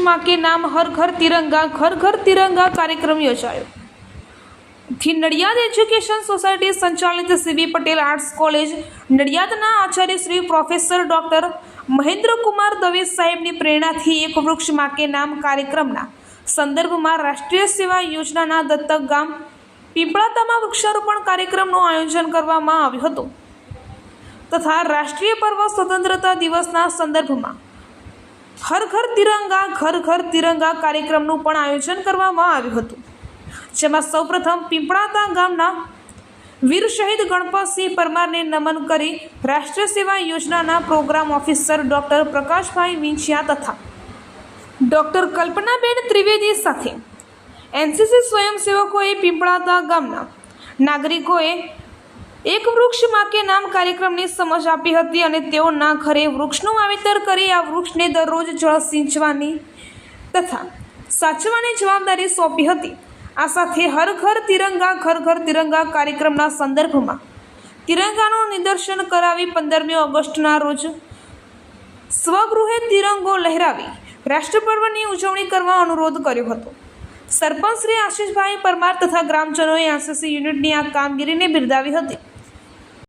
માँ કે નામ હર ઘર તિરંગા, ઘર ઘર તિરંગા કાર્યક્રમ યોજાયો. થી નડિયાદ એજ્યુકેશન સોસાયટી સંચાલિત સીબી પટેલ આર્ટ્સ કોલેજ, નડિયાદના આચાર્ય શ્રી પ્રોફેસર ડૉક્ટર મહેન્દ્રકુમાર દવે સાહેબની પ્રેરણાથી એક વૃક્ષમાં કે નામ કાર્યક્રમના સંદર્ભમાં રાષ્ટ્રીય સેવા યોજનાના દત્તક ગામ પીપળાતામાં વૃક્ષારોપણ કાર્યક્રમનું આયોજન કરવામાં આવ્યું હતું. તથા રાષ્ટ્રીય પર્વ સ્વતંત્રતા દિવસના સંદર્ભમાં હર ઘર તિરંગા, ઘર ઘર તિરંગા કાર્યક્રમનું પણ આયોજન કરવામાં આવ્યું હતું. જેમાં સૌપ્રથમ પીંપળાતા ગામના વીર શહીદ ગણપતસિંહ પરમારને નમન કરી રાષ્ટ્રીય સેવા યોજનાના programme officer doctor Prakashbhai Vinchhiya તથા ડૉક્ટર કલ્પનાબેન ત્રિવેદી સાથે એનસીસી સ્વયંસેવકોએ પીંપળાતા ગામના નાગરિકોએ એક વૃક્ષમાં કે નામ કાર્યક્રમની સમજ આપી હતી અને તેઓના ઘરે વૃક્ષનું વાવેતર કરી આ વૃક્ષને દરરોજ જળ સિંચવાની તથા સાચવાની જવાબદારી સોંપી હતી. આ સાથે હર ઘર તિરંગા, ઘર ઘર તિરંગા કાર્યક્રમના સંદર્ભમાં તિરંગાનું નિદર્શન કરાવી પંદરમી ઓગસ્ટના રોજ સ્વગૃહે તિરંગો લહેરાવી રાષ્ટ્રપર્વની ઉજવણી કરવા અનુરોધ કર્યો હતો. સરપંચ શ્રી આશીષભાઈ પરમાર તથા ગ્રામજનોએ આરસીસી યુનિટની આ કામગીરીને બિરદાવી હતી.